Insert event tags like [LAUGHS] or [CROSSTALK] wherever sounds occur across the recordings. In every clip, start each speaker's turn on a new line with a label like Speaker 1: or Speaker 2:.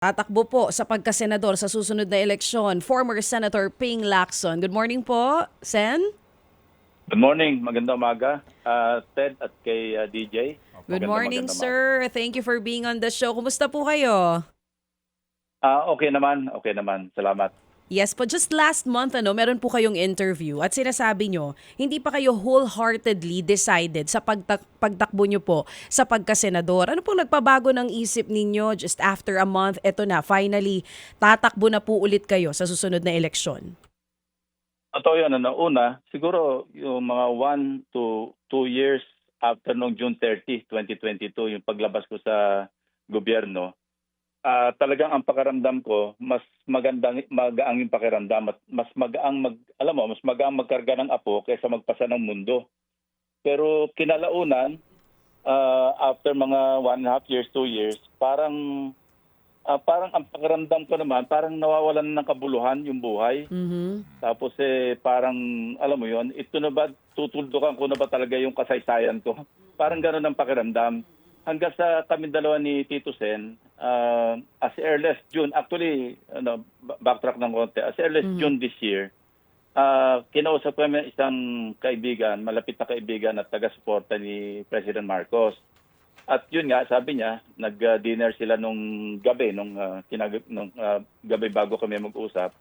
Speaker 1: Tatakbo po sa pagkasenador sa susunod na eleksyon, former Senator Ping Lacson. Good morning po, Sen.
Speaker 2: Good morning, magandang umaga. Ah, Ted at kay ah, DJ.
Speaker 1: Good morning,
Speaker 2: magandang
Speaker 1: sir. Thank you for being on the show. Kumusta po kayo?
Speaker 2: umaga. Ah, okay naman, okay naman. Salamat.
Speaker 1: Yes po, just last month ano, meron po kayong interview at sinasabi nyo, hindi pa kayo wholeheartedly decided sa pagtak- pagtakbo nyo po sa pagkasenador. Ano pong nagpabago ng isip ninyo just after a month? Eto na, finally, tatakbo na po ulit kayo sa susunod na eleksyon.
Speaker 2: Totoo yun, ano, una, siguro yung mga one to two years after nung June 30, 2022, yung paglabas ko sa gobyerno, ah talagang ang pakiramdam ko, mas magandang, magaang yung pakiramdam at mas magaang mag, alam mo, mas magaang magkarga ng apo kaysa magpasa ng mundo. Pero kinalaunan, ah, after mga one and a half years, two years, parang ah, parang ang pakiramdam ko naman, parang nawawalan ng kabuluhan yung buhay.
Speaker 1: Mhm.
Speaker 2: Tapos eh parang alam mo yon, ito na ba tutuldukan ko na ba talaga yung kasaysayan ko? Parang gano'n ang pakiramdam. Hanggang sa kami dalawa ni Tito Sen, uh, as early as June, actually, ano, ba- backtrack ng konti, as early as
Speaker 1: Mhm.
Speaker 2: June this year, uh, kinausap may isang kaibigan, malapit na kaibigan at taga-suporta ni President Marcos. At yun nga, sabi niya, nag-dinner sila nung gabi, nung, uh, kinag- nung uh, gabi bago kami mag-usap.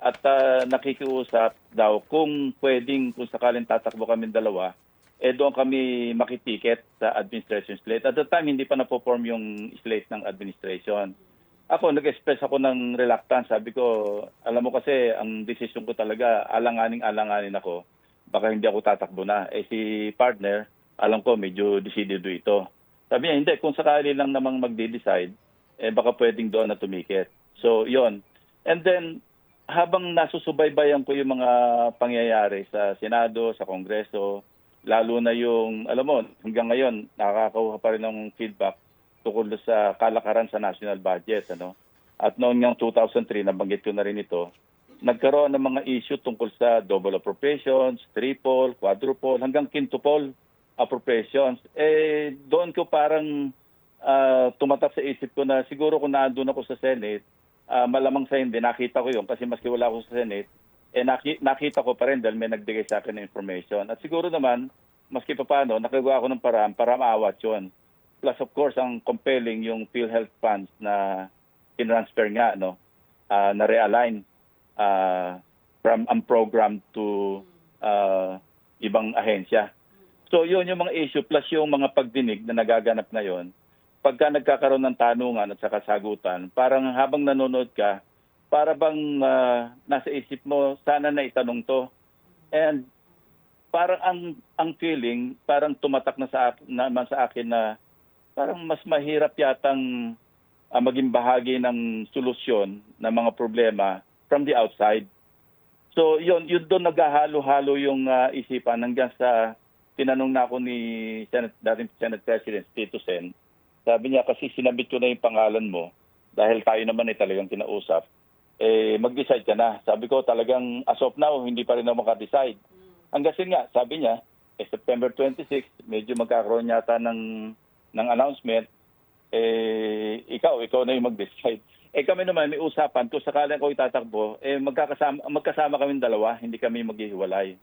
Speaker 2: At uh, nakikiusap daw kung pwedeng, kung sakaling tatakbo kami dalawa, eh doon kami makitiket sa administration slate. At the time, hindi pa na-perform yung slate ng administration. Ako, nag-express ako ng reluctance. Sabi ko, alam mo kasi, ang decision ko talaga, alanganing-alanganin ako. Baka hindi ako tatakbo na. Eh si partner, alam ko, medyo decidido ito. Sabi niya, hindi, kung sakali lang namang magde-decide, eh baka pwedeng doon na tumikit. So, yon. And then, habang nasusubaybayan ko yung mga pangyayari sa Senado, sa Kongreso, lalo na yung, alam mo, hanggang ngayon, nakakakuha pa rin ng feedback tungkol sa kalakaran sa national budget. Ano? At noon ngang 2003, nabanggit ko na rin ito, nagkaroon ng mga issue tungkol sa double appropriations, triple, quadruple, hanggang quintuple appropriations. Eh, doon ko parang ah, tumatak sa isip ko na siguro kung naandun ako sa Senate, ah, malamang sa hindi, nakita ko yun kasi maski wala ako sa Senate, eh naki- nakita ko pa rin dahil may nagbigay sa akin ng information. At siguro naman, maski pa paano, nakagawa ako ng paraan para maawat yun. Plus of course, ang compelling yung PhilHealth funds na tinransfer nga, no, ah, na realign ah, from ang program to ah, ibang ahensya. So yun yung mga issue plus yung mga pagdinig na nagaganap ngayon. Pagka nagkakaroon ng tanungan at saka sagutan, parang habang nanonood ka, para bang ah, nasa isip mo, sana na itanong to. And parang ang ang feeling, parang tumatak na sa naman sa akin na parang mas mahirap yatang ah, maging bahagi ng solusyon ng mga problema from the outside. So yun, yun doon naghahalo-halo yung ah, isipan hanggang sa tinanong na ako ni Senate, dating Senate President Tito Sen. Sabi niya kasi sinabit ko na yung pangalan mo dahil tayo naman ay talagang kinausap. Eh, mag-decide ka na. Sabi ko talagang as of now, hindi pa rin ako makadecide. Hanggang nga, sabi niya, eh, September 26, medyo magkakaroon yata ng, ng announcement. Eh, ikaw, ikaw na yung mag-decide. Eh kami naman may usapan, kung sakaling ako itatakbo, eh magkakasama, magkasama kami dalawa, hindi kami maghihiwalay.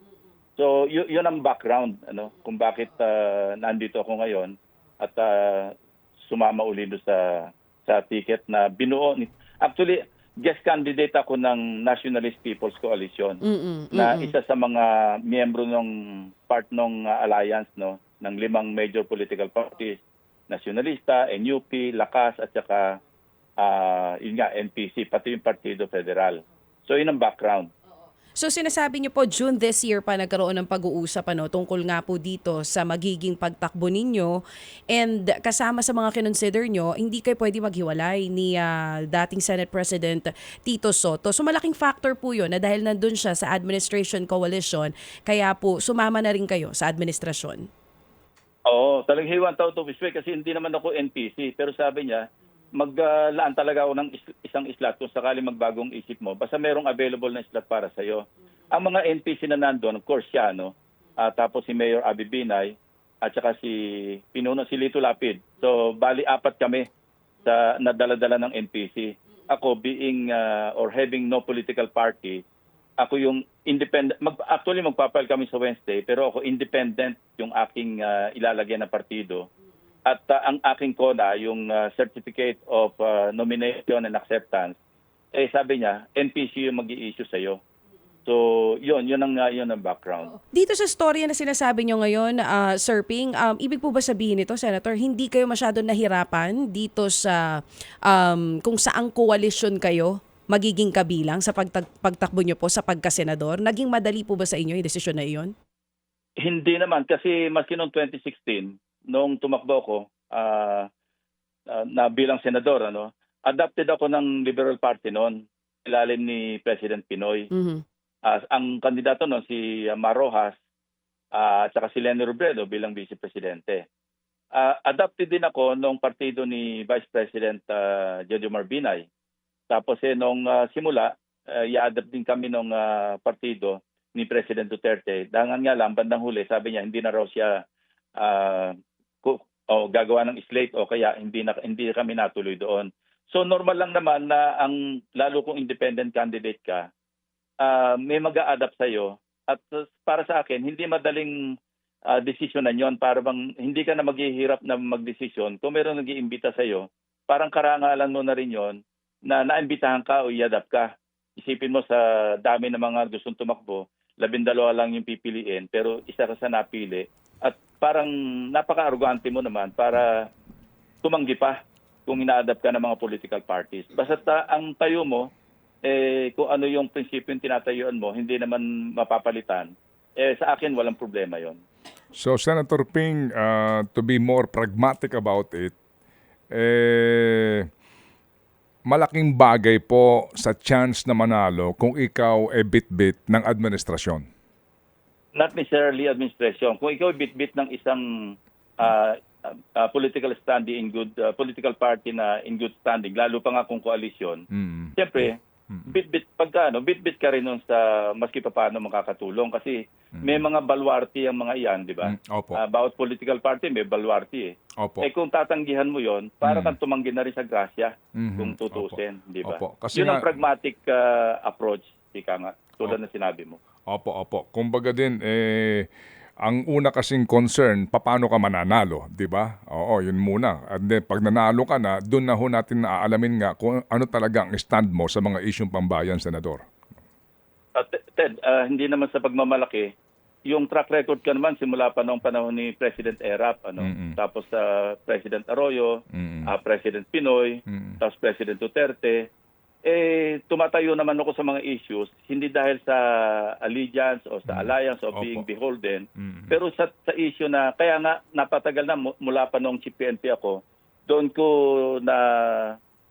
Speaker 2: So, y- yun ang background, ano, kung bakit ah, nandito ako ngayon at ah, sumama uli sa sa ticket na binuo. ni- Actually, guest candidate ako ng Nationalist People's Coalition
Speaker 1: Mm-mm,
Speaker 2: na isa sa mga miyembro ng part ng uh, alliance no ng limang major political parties nasyonalista, NUP, Lakas at saka ah, yun nga NPC pati yung Partido Federal. So yun ang background.
Speaker 1: So sinasabi niyo po June this year pa nagkaroon ng pag-uusap ano tungkol nga po dito sa magiging pagtakbo ninyo and kasama sa mga kinonsider nyo, hindi kayo pwede maghiwalay ni ah, dating Senate President Tito Soto. So malaking factor po yun na dahil nandun siya sa administration coalition, kaya po sumama na rin kayo sa administrasyon.
Speaker 2: Oo, talagang out of his way kasi hindi naman ako NPC. Pero sabi niya, maglaan talaga ako ng is- isang slot kung sakali magbagong isip mo. Basta merong available na slot para sa'yo. Ang mga NPC na nandun, of course siya, no? Ah, tapos si Mayor Abi Binay at saka si Pinuno si Lito Lapid. So, bali apat kami sa nadala-dala ng NPC. Ako being uh, or having no political party, ako yung independent mag, actually magpapile kami sa Wednesday pero ako independent yung aking uh, ilalagay na partido at uh, ang aking CONA yung uh, certificate of uh, nomination and acceptance eh sabi niya NPC yung magi-issue sa iyo. So, yun, yun ang uh, yun ang background.
Speaker 1: Dito sa storya na sinasabi nyo ngayon, ah, Sir Ping, um, ibig po ba sabihin nito, Senator, hindi kayo masyado nahirapan dito sa um, kung saang koalisyon kayo magiging kabilang sa pagtag- pagtakbo nyo po sa pagkasenador? Naging madali po ba sa inyo yung desisyon na iyon?
Speaker 2: Hindi naman kasi maski noong 2016 nung tumakbo ako ah, ah, na bilang senador ano, adopted ako ng Liberal Party noon ilalim ni President Pinoy.
Speaker 1: Mhm.
Speaker 2: Ah, ang kandidato noon si Marojas ah, at saka si Lenny Robredo bilang vice presidente. Ah, adopted din ako nung partido ni Vice President uh, Jojo Marbinay. Tapos eh nung ah, simula, uh, i-adopt din kami nung ah, partido ni President Duterte. Dangan nga lang, bandang huli, sabi niya, hindi na raw siya ku- o gagawa ng slate o kaya hindi na hindi kami natuloy doon. So normal lang naman na ang lalo kung independent candidate ka, ah, may mag-a-adapt sa at uh, para sa akin hindi madaling uh, desisyonan 'yon para bang hindi ka na maghihirap na magdesisyon. Kung meron nag-iimbita sa iyo parang karangalan mo na rin 'yon na naimbitahan ka o i-adapt ka. Isipin mo sa dami ng mga gustong tumakbo labindalawa lang yung pipiliin pero isa ka sa napili at parang napaka-arrogante mo naman para tumanggi pa kung ina-adapt ka ng mga political parties basta ang tayo mo eh kung ano yung prinsipyo yung tinatayuan mo, hindi naman mapapalitan, eh sa akin walang problema yon.
Speaker 3: So, Senator Ping, uh, to be more pragmatic about it, eh, malaking bagay po sa chance na manalo kung ikaw ay bit-bit ng administrasyon.
Speaker 2: Not necessarily administration. Kung ikaw bit-bit ng isang ah, ah, political standing in good ah, political party na in good standing, lalo pa nga kung koalisyon,
Speaker 3: Mm.
Speaker 2: siyempre bit-bit pagka ano, bit-bit ka rin nun sa maski pa paano makakatulong kasi may mga baluarte ang mga iyan, di ba?
Speaker 3: Mm, Opo.
Speaker 2: Ah, bawat political party may baluarte eh.
Speaker 3: Opo.
Speaker 2: Eh kung tatanggihan mo yon, para
Speaker 3: Mm.
Speaker 2: kang tumanggi na rin sa grasya
Speaker 3: Mhm.
Speaker 2: kung tutusin, di ba? Yun ang pragmatic uh, approach, ika nga, tulad
Speaker 3: Opo.
Speaker 2: na sinabi mo.
Speaker 3: Opo, opo. Kumbaga din, eh, ang una kasing concern, paano ka mananalo, di ba? Oo, yun muna. And then, pag nanalo ka na, doon na ho natin naaalamin nga kung ano talaga ang stand mo sa mga isyong pambayan, Senador.
Speaker 2: At Ted, ah, hindi naman sa pagmamalaki, yung track record ka naman simula pa noong panahon ni President Erap, ano,
Speaker 3: Mm-mm.
Speaker 2: tapos sa President Arroyo,
Speaker 3: Mm.
Speaker 2: ah, President Pinoy,
Speaker 3: Mm.
Speaker 2: tapos President Duterte, eh tumatayo naman ako sa mga issues hindi dahil sa allegiance o sa alliance o
Speaker 3: Opo.
Speaker 2: being beholden,
Speaker 3: Mm.
Speaker 2: pero sa sa issue na kaya nga napatagal na mu- mula pa nung CPNP ako, doon ko na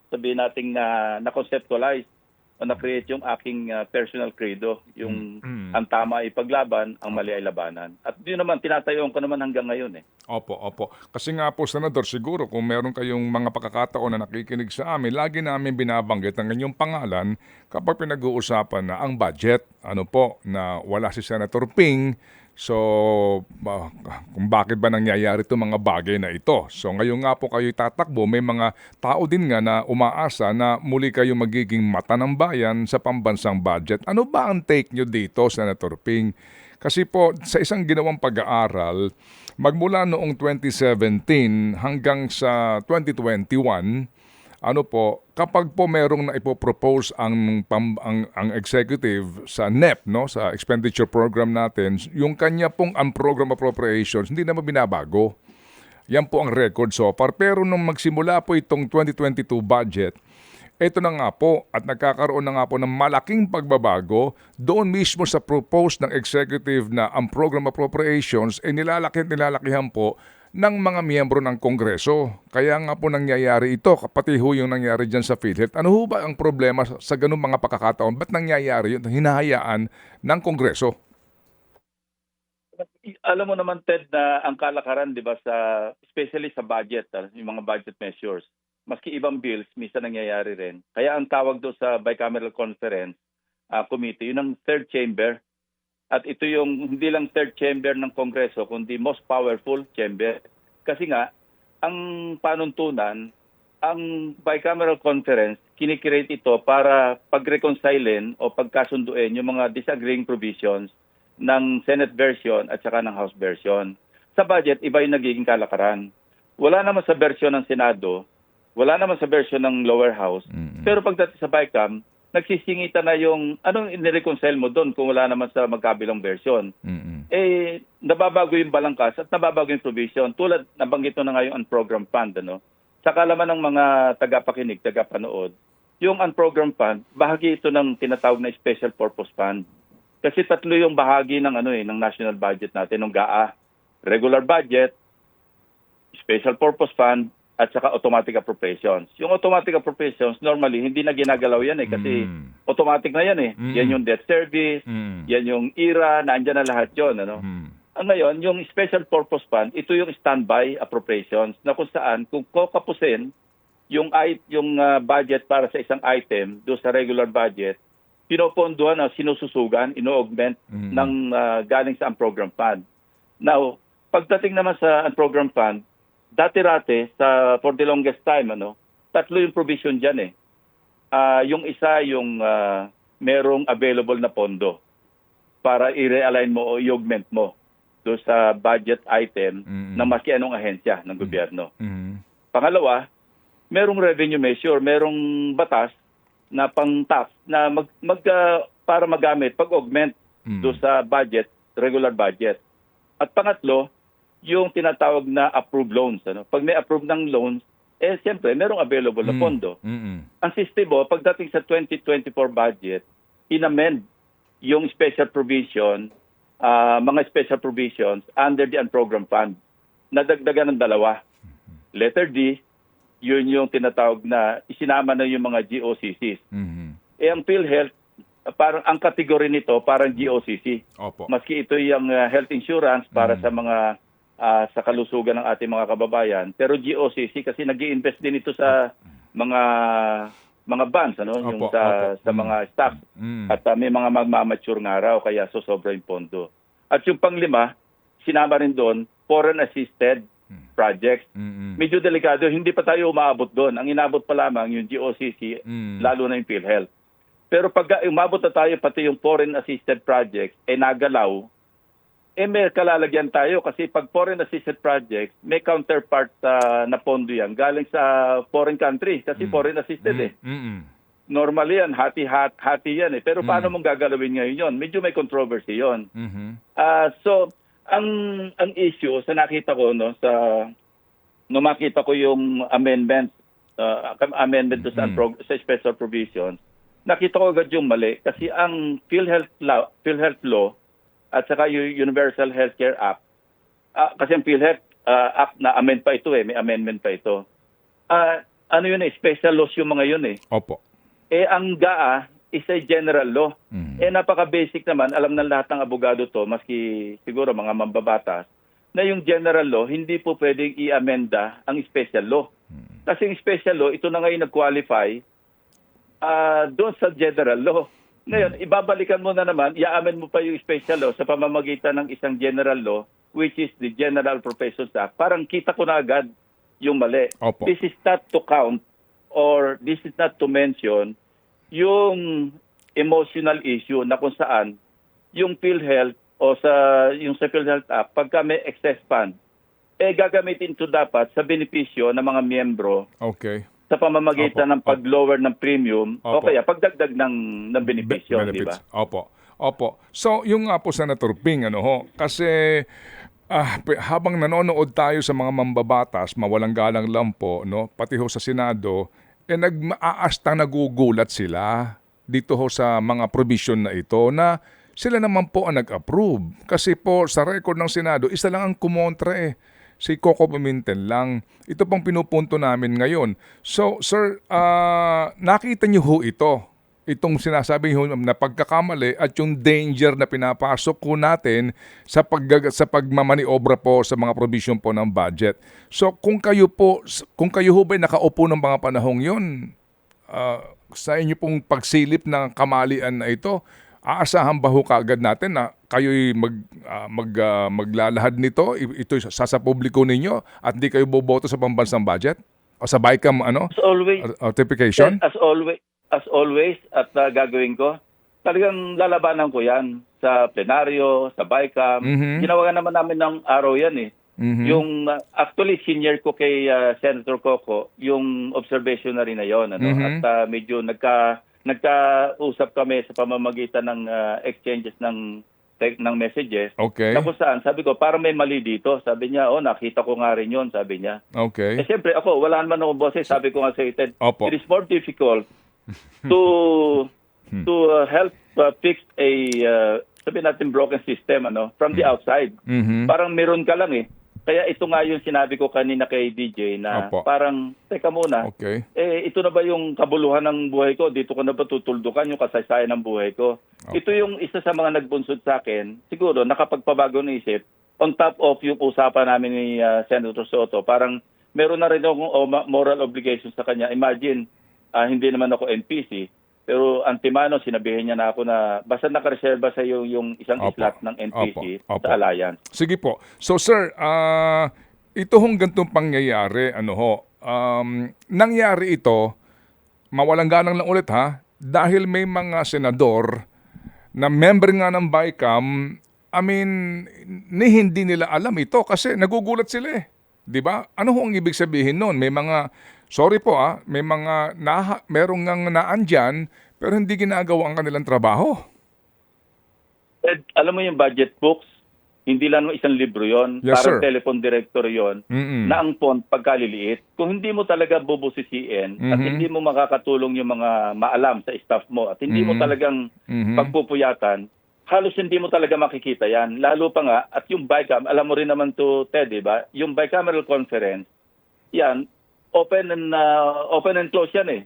Speaker 2: sabihin nating na na conceptualize o na-create yung aking ah, personal credo, yung
Speaker 3: Mm.
Speaker 2: ang tama ay paglaban, ang mali ay labanan. At yun naman, tinatayon ko naman hanggang ngayon eh.
Speaker 3: Opo, opo. Kasi nga po, Senador, siguro kung meron kayong mga pagkakataon na nakikinig sa amin, lagi namin binabanggit ang inyong pangalan kapag pinag-uusapan na ang budget. Ano po, na wala si Senator Ping. So, kung bakit ba nangyayari itong mga bagay na ito. So, ngayon nga po kayo tatakbo, may mga tao din nga na umaasa na muli kayo magiging mata ng bayan sa pambansang budget. Ano ba ang take nyo dito, Senator Ping? Kasi po, sa isang ginawang pag-aaral, magmula noong 2017 hanggang sa 2021, ano po, kapag po merong na ipopropose ang, ang, ang executive sa NEP, no, sa expenditure program natin, yung kanya pong ang program appropriations, hindi naman binabago. Yan po ang record so far. Pero nung magsimula po itong 2022 budget, ito na nga po at nagkakaroon na nga po ng malaking pagbabago doon mismo sa propose ng executive na ang program appropriations ay nilalaki at nilalakihan po ng mga miyembro ng Kongreso. Kaya nga po nangyayari ito, pati ho yung nangyari dyan sa PhilHealth. Ano ho ba ang problema sa, ganung mga pagkakataon? Ba't nangyayari yun? Hinahayaan ng Kongreso?
Speaker 2: Alam mo naman Ted na ang kalakaran 'di ba sa especially sa budget, ah, yung mga budget measures. Maski ibang bills minsan nangyayari rin. Kaya ang tawag do sa bicameral conference ah, committee, yun ang third chamber. At ito yung hindi lang third chamber ng Kongreso kundi most powerful chamber. Kasi nga ang panuntunan ang bicameral conference, kinikreate ito para pag-reconcilein o pagkasunduin yung mga disagreeing provisions ng Senate version at saka ng House version. Sa budget, iba yung nagiging kalakaran. Wala naman sa version ng Senado, wala naman sa version ng lower house, pero pagdating sa BICAM, nagsisingita na yung anong inireconcile mo doon kung wala naman sa magkabilang version.
Speaker 3: Mm-mm.
Speaker 2: Eh, nababago yung balangkas at nababago yung provision. Tulad, nabanggit mo na nga yung unprogrammed fund, ano? Sa kalaman ng mga tagapakinig, tagapanood, yung unprogrammed fund, bahagi ito ng tinatawag na special purpose fund. Kasi tatlo yung bahagi ng ano eh, ng national budget natin, ng GAA. Regular budget, special purpose fund, at saka automatic appropriations. Yung automatic appropriations, normally, hindi na ginagalaw yan eh, kasi
Speaker 3: Mm.
Speaker 2: automatic na yan eh.
Speaker 3: Mm.
Speaker 2: Yan yung debt service,
Speaker 3: Mm.
Speaker 2: yan yung IRA, nandyan na lahat yon ano?
Speaker 3: Mm.
Speaker 2: Ang ngayon, yung special purpose fund, ito yung standby appropriations na kung saan, kung kakapusin yung, yung ah, budget para sa isang item do sa regular budget, pinopondohan na sinususugan, ino-augment
Speaker 3: Mm.
Speaker 2: ng ah, galing sa program fund. Now, pagdating naman sa program fund, dati-rate sa for the longest time ano, tatlo yung provision diyan eh. Ah, yung isa yung ah, merong available na pondo para i-realign mo o i-augment mo do sa budget item
Speaker 3: Mm.
Speaker 2: ng maski anong ahensya ng gobyerno.
Speaker 3: Mm.
Speaker 2: Pangalawa, merong revenue measure, merong batas na pang-tax na mag, mag ah, para magamit pag-augment
Speaker 3: Mm.
Speaker 2: do sa budget, regular budget. At pangatlo, yung tinatawag na approved loans. Ano? Pag may approved ng loans, eh siyempre, merong available na
Speaker 3: Mm.
Speaker 2: pondo.
Speaker 3: Mm-mm.
Speaker 2: Ang system mo, pagdating sa 2024 budget, inamend yung special provision, ah, mga special provisions under the unprogrammed fund. Nadagdagan ng dalawa. Letter D, yun yung tinatawag na isinama na yung mga GOCCs.
Speaker 3: Mhm.
Speaker 2: Eh ang PhilHealth, ah, parang ang kategory nito parang GOCC.
Speaker 3: Opo.
Speaker 2: Maski ito yung uh, health insurance para
Speaker 3: Mm.
Speaker 2: sa mga ah, sa kalusugan ng ating mga kababayan, pero GOCC kasi nag invest din ito sa mga mga bonds ano, yung
Speaker 3: Opo,
Speaker 2: sa
Speaker 3: opo.
Speaker 2: sa
Speaker 3: Mm.
Speaker 2: mga stocks
Speaker 3: Mm.
Speaker 2: at ah, may mga magmamature nga raw kaya so sobra yung pondo. At yung panglima, sinama rin doon foreign assisted projects.
Speaker 3: Mm-mm.
Speaker 2: Medyo delikado, hindi pa tayo umaabot doon. Ang inabot pa lamang yung GOCC
Speaker 3: Mm.
Speaker 2: lalo na yung PhilHealth. Pero pag umabot na tayo pati yung foreign assisted projects, eh nagalaw, eh may kalalagyan tayo kasi pag foreign assisted projects, may counterpart sa na pondo yan galing sa foreign country kasi
Speaker 3: Mm.
Speaker 2: foreign assisted eh.
Speaker 3: Mm-mm.
Speaker 2: Normally yan, hati hat, hati yan eh. Pero
Speaker 3: Mm.
Speaker 2: paano mong gagalawin ngayon yon? Medyo may controversy yon.
Speaker 3: Mhm.
Speaker 2: Ah, so ang ang issue sa nakita ko no sa no makita ko yung amendment uh, amendment to sa,
Speaker 3: Mm.
Speaker 2: prog- sa special provisions nakita ko agad yung mali kasi ang PhilHealth law, PhilHealth law at saka yung Universal Healthcare Act ah, kasi ang PhilHealth ah, Act na amend pa ito eh may amendment pa ito Ah, ano yun eh special laws yung mga yun eh
Speaker 3: Opo.
Speaker 2: eh ang GAA is a general law
Speaker 3: Mhm.
Speaker 2: eh napaka-basic naman, alam ng lahat ng abogado to, maski siguro mga mambabatas, na yung general law, hindi po pwedeng i-amenda ang special law. Kasi yung special law, ito na ngayon nag-qualify ah, doon sa general law. Ngayon, ibabalikan mo na naman, i-amend mo pa yung special law sa pamamagitan ng isang general law, which is the General Professions Act. Parang kita ko na agad yung mali.
Speaker 3: Opo.
Speaker 2: This is not to count or this is not to mention yung emotional issue na kung saan yung PhilHealth o sa yung sa PhilHealth app pagka may excess fund eh gagamitin ito dapat sa benepisyo ng mga miyembro
Speaker 3: Okay.
Speaker 2: Sa pamamagitan
Speaker 3: Opo,
Speaker 2: ng pag-lower ng premium o
Speaker 3: Opo.
Speaker 2: kaya pagdagdag ng ng benepisyo,
Speaker 3: Be-
Speaker 2: di ba?
Speaker 3: Opo. Opo. So, yung nga po, Senator Ping, ano ho, kasi ah, habang nanonood tayo sa mga mambabatas, mawalang galang lang po, no, pati ho sa Senado, eh nag-aastang nagugulat sila dito ho sa mga provision na ito na sila naman po ang nag-approve. Kasi po sa record ng Senado, isa lang ang kumontra eh. Si Coco Pimentel lang. Ito pong pinupunto namin ngayon. So, sir, ah, nakita niyo ho ito itong sinasabi ho na pagkakamali at yung danger na pinapasok ko natin sa pag sa pagmamaniobra po sa mga provision po ng budget. So kung kayo po kung kayo ho ba nakaupo ng mga panahong 'yon ah, sa inyo pong pagsilip ng kamalian na ito, aasahan ba ho kaagad natin na kayo'y mag, ah, mag, ah, maglalahad nito, ito sa, sa publiko ninyo at hindi kayo boboto sa pambansang budget? O sa BICAM ano?
Speaker 2: As always,
Speaker 3: Certification?
Speaker 2: as always, as always at uh, gagawin ko, talagang lalabanan ko 'yan sa plenaryo, sa BICAM.
Speaker 3: Mhm.
Speaker 2: Ginawa naman namin ng araw 'yan eh.
Speaker 3: Mhm.
Speaker 2: Yung uh, actually senior ko kay uh, Senator Coco, yung observation na rin na 'yon ano
Speaker 3: Mhm.
Speaker 2: at uh, medyo nagka nagkausap kami sa pamamagitan ng uh, exchanges ng tech ng messages.
Speaker 3: Okay.
Speaker 2: Tapos saan, sabi ko, parang may mali dito. Sabi niya, oh, nakita ko nga rin yun, sabi niya. Eh,
Speaker 3: Okay.
Speaker 2: siyempre, ako, wala naman ako boses. Sabi ko nga sa Ted,
Speaker 3: Opo.
Speaker 2: it is more difficult [LAUGHS] to to uh, help uh, fix a, uh, sabi natin, broken system, ano, from the outside.
Speaker 3: Mhm.
Speaker 2: Parang meron ka lang eh. Kaya ito nga yung sinabi ko kanina kay DJ na
Speaker 3: Opo.
Speaker 2: parang, teka muna,
Speaker 3: Okay.
Speaker 2: eh, ito na ba yung kabuluhan ng buhay ko? Dito ko na ba tutuldukan yung kasaysayan ng buhay ko?
Speaker 3: Okay.
Speaker 2: Ito yung isa sa mga nagbunsod sa akin. Siguro, nakapagpabago ng isip on top of yung usapan namin ni uh, Senator Soto. Parang meron na rin akong moral obligation sa kanya. Imagine, ah, hindi naman ako NPC. Pero antimano, sinabihin niya na ako na basta nakareserba sa iyo yung isang
Speaker 3: Opo.
Speaker 2: slot ng NPC
Speaker 3: Opo. Opo.
Speaker 2: sa alliance.
Speaker 3: Sige po. So sir, ah ito hong gantong pangyayari, ano ho, um, nangyari ito, mawalang ganang lang ulit ha, dahil may mga senador na member nga ng BICAM, I mean, ni hindi nila alam ito kasi nagugulat sila eh. 'Di ba? Ano ho ang ibig sabihin noon? May mga sorry po ah, may mga na merong ngang naandyan pero hindi ginagawa ang kanilang trabaho.
Speaker 2: Ed, alam mo yung budget books, hindi lang isang libro yon
Speaker 3: Yes,
Speaker 2: parang
Speaker 3: sir.
Speaker 2: telephone director yon na ang font pagkaliliit. Kung hindi mo talaga bubusisiin at
Speaker 3: Mhm.
Speaker 2: hindi mo makakatulong yung mga maalam sa staff mo at hindi mo
Speaker 3: Mhm.
Speaker 2: talagang
Speaker 3: Mhm.
Speaker 2: pagpupuyatan, halos hindi mo talaga makikita yan. Lalo pa nga, at yung BICAM, alam mo rin naman to Ted, di ba? Yung bicameral conference, yan, open and, uh, open and close yan eh.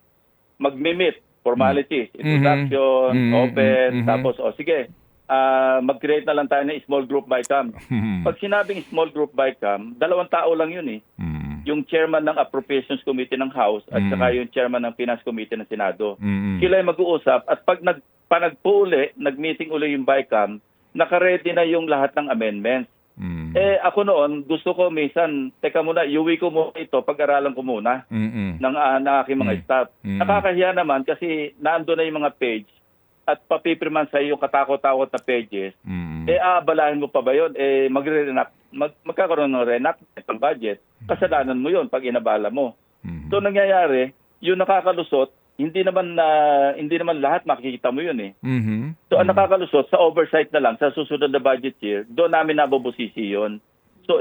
Speaker 2: Mag-meet, formalities,
Speaker 3: Mhm.
Speaker 2: introduction,
Speaker 3: Mhm.
Speaker 2: open,
Speaker 3: Mhm.
Speaker 2: tapos, o sige, ah, mag-create na lang tayo ng small group BICAM.
Speaker 3: Mhm.
Speaker 2: Pag sinabing small group BICAM, dalawang tao lang yun eh.
Speaker 3: Mhm.
Speaker 2: Yung chairman ng Appropriations Committee ng House at
Speaker 3: Mm.
Speaker 2: saka yung chairman ng Finance Committee ng Senado.
Speaker 3: Mhm.
Speaker 2: Sila ay mag-uusap at pag nag, panagpo uli, nag-meeting uli yung BICAM, nakaredy na yung lahat ng amendments.
Speaker 3: Mhm.
Speaker 2: Eh ako noon, gusto ko minsan, teka muna, iuwi ko muna ito, pag-aralan ko muna
Speaker 3: Mhm.
Speaker 2: ng, ah, ng aking mga
Speaker 3: Mm.
Speaker 2: staff.
Speaker 3: Mm.
Speaker 2: Nakakahiya naman kasi naando na yung mga page at papipirman sa iyo katakot-takot na pages.
Speaker 3: Mhm.
Speaker 2: Eh, aabalahin mo pa ba yun? Eh, magre-renact, mag, magkakaroon ng reenactment ng budget. Kasalanan mo yun pag inabala mo.
Speaker 3: Mhm.
Speaker 2: So, nangyayari, yung nakakalusot, hindi naman na hindi naman lahat makikita mo yun eh.
Speaker 3: Mhm.
Speaker 2: So, ang nakakalusot, sa oversight na lang, sa susunod na budget year, doon namin nabubusisi yun. So,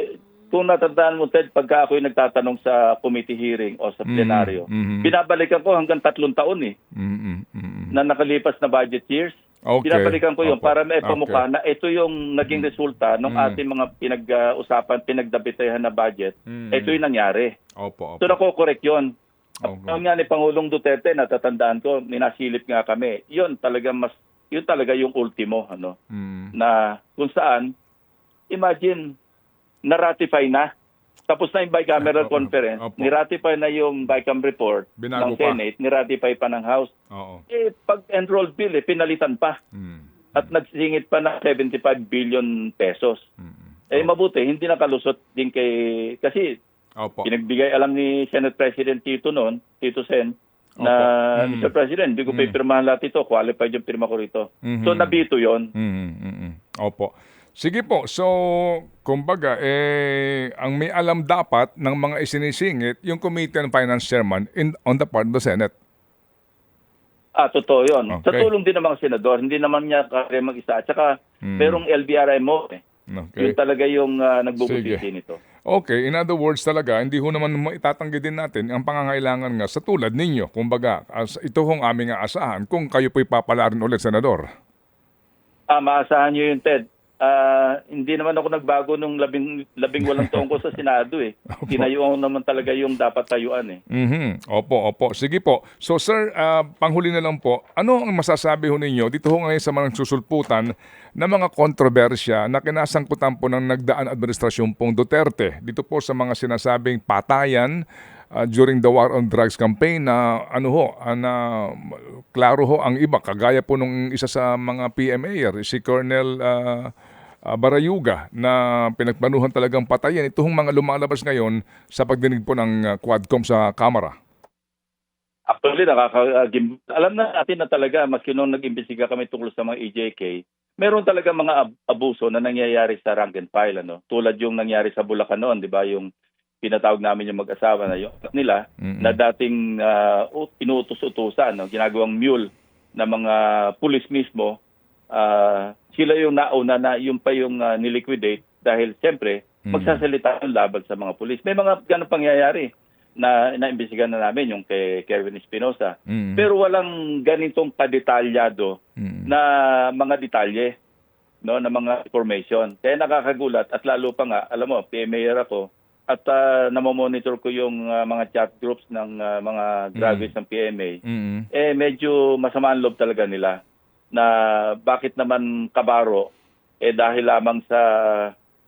Speaker 2: kung natatandaan mo, Ted, pagka ako'y nagtatanong sa committee hearing o sa plenaryo,
Speaker 3: Mhm.
Speaker 2: binabalikan ko hanggang tatlong taon eh,
Speaker 3: Mhm. Mhm.
Speaker 2: na nakalipas na budget years.
Speaker 3: Okay.
Speaker 2: Binabalikan ko yun
Speaker 3: Opo.
Speaker 2: para may
Speaker 3: Okay.
Speaker 2: pamukha na ito yung naging resulta ng
Speaker 3: Mm.
Speaker 2: ating mga pinag-usapan, pinagdabitayan na budget.
Speaker 3: Mm.
Speaker 2: Ito yung nangyari.
Speaker 3: Opo, opo.
Speaker 2: So nako-correct yun.
Speaker 3: Okay.
Speaker 2: Ang nga ni Pangulong Duterte, natatandaan ko, minasilip nga kami. Yun talaga mas, yun talaga yung ultimo, ano,
Speaker 3: Mm.
Speaker 2: na kung saan, imagine, na-ratify na. Tapos na yung bicameral
Speaker 3: Opo.
Speaker 2: conference,
Speaker 3: Opo.
Speaker 2: ni-ratify na yung BICAM report
Speaker 3: Binago
Speaker 2: ng
Speaker 3: pa.
Speaker 2: Senate, ni-ratify pa ng House.
Speaker 3: Oo.
Speaker 2: Eh, pag enrolled bill, eh, pinalitan pa
Speaker 3: Mm.
Speaker 2: at nagsingit pa ng 75 billion pesos.
Speaker 3: Mm.
Speaker 2: Eh mabuti, hindi nakalusot din kay kasi
Speaker 3: Opo.
Speaker 2: pinagbigay alam ni Senate President Tito noon, Tito Sen, na
Speaker 3: Opo. Mm.
Speaker 2: Mr. President, hindi ko pa ipirmahan lahat ito, qualified yung pirma ko rito.
Speaker 3: Mhm.
Speaker 2: So nabito yon.
Speaker 3: Mm, mm, mm. Opo. Sige po. So, kumbaga, eh, ang may alam dapat ng mga isinisingit, yung Committee on Finance Chairman in, on the part of the Senate.
Speaker 2: Ah, totoo yon. Sa
Speaker 3: Okay.
Speaker 2: tulong din ng mga senador, hindi naman niya kaya mag-isa. At saka,
Speaker 3: Mm.
Speaker 2: merong LBRMO eh.
Speaker 3: Okay.
Speaker 2: Yun talaga yung uh, nagbubusisi
Speaker 3: Sige.
Speaker 2: nito.
Speaker 3: Okay, in other words talaga, hindi ho naman maitatanggi din natin ang pangangailangan nga sa tulad ninyo. Kumbaga, as, ito hong aming aasahan kung kayo po'y papalarin ulit, Senador.
Speaker 2: Ah, maasahan niyo yun, Ted. Ah, hindi naman ako nagbago nung labing, labing walang taong ko sa Senado eh. [LAUGHS] Tinayuan ko naman talaga yung dapat tayuan eh.
Speaker 3: Mhm. Opo, opo. Sige po. So sir, ah, panghuli na lang po, ano ang masasabi ho ninyo dito ho ngayon sa mga susulputan na mga kontrobersya na kinasangkutan po ng nagdaan administrasyon pong Duterte dito po sa mga sinasabing patayan ah, during the war on drugs campaign na ano ho, ah, na klaro ho ang iba kagaya po nung isa sa mga PMA si Colonel ah, ah, Barayuga na pinagplanuhan talagang patayan itong mga lumalabas ngayon sa pagdinig po ng ah, Quadcom sa Kamara?
Speaker 2: Actually, nakaka alam na natin na talaga, maski nung nag-imbestiga kami tungkol sa mga EJK, meron talaga mga ab- abuso na nangyayari sa rank and file. Ano? Tulad yung nangyari sa Bulacan noon, di ba? Yung pinatawag namin yung mag-asawa na yung nila,
Speaker 3: Mm-mm.
Speaker 2: na dating uh, inuutos-utusan, no? ginagawang mule na mga pulis mismo, ah, sila yung nauna na yung pa yung ah, niliquidate dahil siyempre
Speaker 3: Mm.
Speaker 2: magsasalita ng laban sa mga pulis. May mga ganun pangyayari na naimbestigahan na namin yung kay Kevin Espinosa.
Speaker 3: Mm.
Speaker 2: Pero walang ganitong kadetalyado
Speaker 3: Mm.
Speaker 2: na mga detalye no na mga information. Kaya nakakagulat at lalo pa nga, alam mo, PMAyer ako at uh, namomonitor ko yung ah, mga chat groups ng ah, mga graduates ng PMA.
Speaker 3: Mm.
Speaker 2: Eh medyo masama ang loob talaga nila na bakit naman kabaro eh dahil lamang sa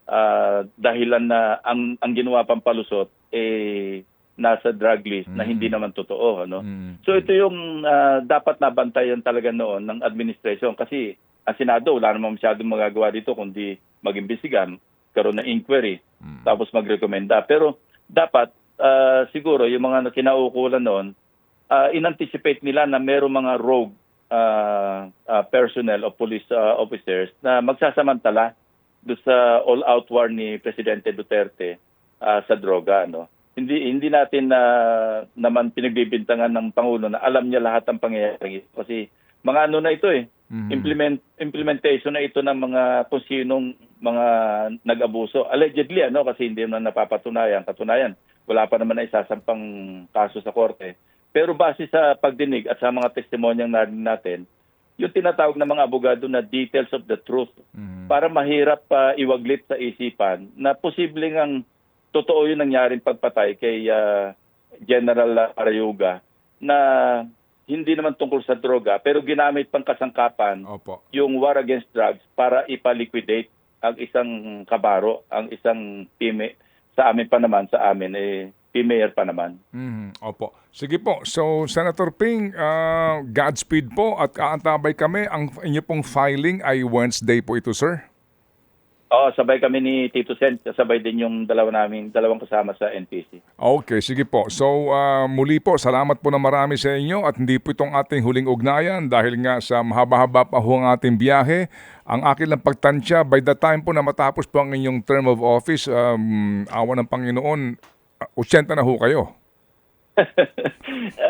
Speaker 2: ah, dahilan na ang ang ginawa pang palusot eh nasa drug list na
Speaker 3: Mm.
Speaker 2: hindi naman totoo ano.
Speaker 3: Mm.
Speaker 2: So ito yung ah, dapat nabantayan talaga noon ng administration kasi ang Senado wala namang masyadong magagawa dito kundi mag-imbestiga, karoon ng inquiry,
Speaker 3: Mm.
Speaker 2: tapos magrekomenda. Pero dapat ah, siguro yung mga kinaukulan noon, ah, inanticipate nila na merong mga rogue ah, ah, personnel o police ah, officers na magsasamantala do sa all-out war ni Presidente Duterte ah, sa droga. No? Hindi hindi natin na naman pinagbibintangan ng Pangulo na alam niya lahat ng pangyayari kasi mga ano na ito eh
Speaker 3: Mhm.
Speaker 2: implement implementation na ito ng mga kung sinong mga nag-abuso allegedly ano kasi hindi naman napapatunayan katunayan wala pa naman na isasampang kaso sa korte pero base sa pagdinig at sa mga testimonyang narinig natin yung tinatawag ng mga abogado na details of the truth
Speaker 3: Mhm.
Speaker 2: para mahirap pa iwaglit sa isipan na posibleng ang totoo yung nangyaring pagpatay kay ah, General Arayuga na hindi naman tungkol sa droga pero ginamit pang kasangkapan
Speaker 3: Opo.
Speaker 2: yung war against drugs para ipaliquidate ang isang kabaro, ang isang pime sa amin pa naman, sa amin eh pimayor pa naman.
Speaker 3: Mhm. Opo. Sige po. So, Senator Ping, ah, Godspeed po at aantabay kami. Ang inyo pong filing ay Wednesday po ito, sir.
Speaker 2: Oo, sabay kami ni Tito Sen, sabay din yung dalawa namin, dalawang kasama sa NPC.
Speaker 3: Okay, sige po. So, ah, muli po, salamat po na marami sa inyo at hindi po itong ating huling ugnayan dahil nga sa mahaba-haba pa ho ang ating biyahe. Ang akin lang pagtansya, by the time po na matapos po ang inyong term of office, um, awa ng Panginoon, ah, 80 na ho kayo. [LAUGHS]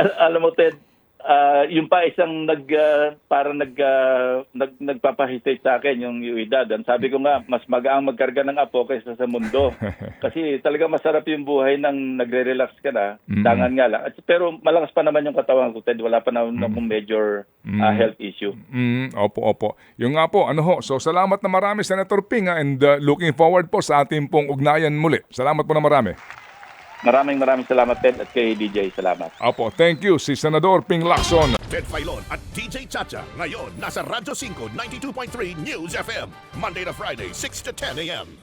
Speaker 2: Al- Alam mo Ted, ah, yung pa isang nag ah, parang nag, ah, nag nagpapahesitate sa akin yung yung edad. Ang sabi ko nga mas magaang magkarga ng apo kaysa sa mundo. [LAUGHS] Kasi talaga masarap yung buhay nang nagre-relax ka na.
Speaker 3: Mm.
Speaker 2: Dangan nga lang. At- Pero malakas pa naman yung katawan ko Ted. Wala pa naman akong major ah, health issue.
Speaker 3: Mm, opo, opo. Yung nga po, ano ho, so salamat na marami, Senator Ping, ah, and ah, looking forward po sa ating pong ugnayan muli. Salamat po na marami.
Speaker 2: Maraming maraming salamat Ted at kay DJ. Salamat.
Speaker 3: Opo, thank you, si Senador Ping Lacson.
Speaker 4: Ted Filon at DJ Chacha. Ngayon, nasa Radyo 5, 92.3 News FM. Monday to Friday, 6 to 10 a.m.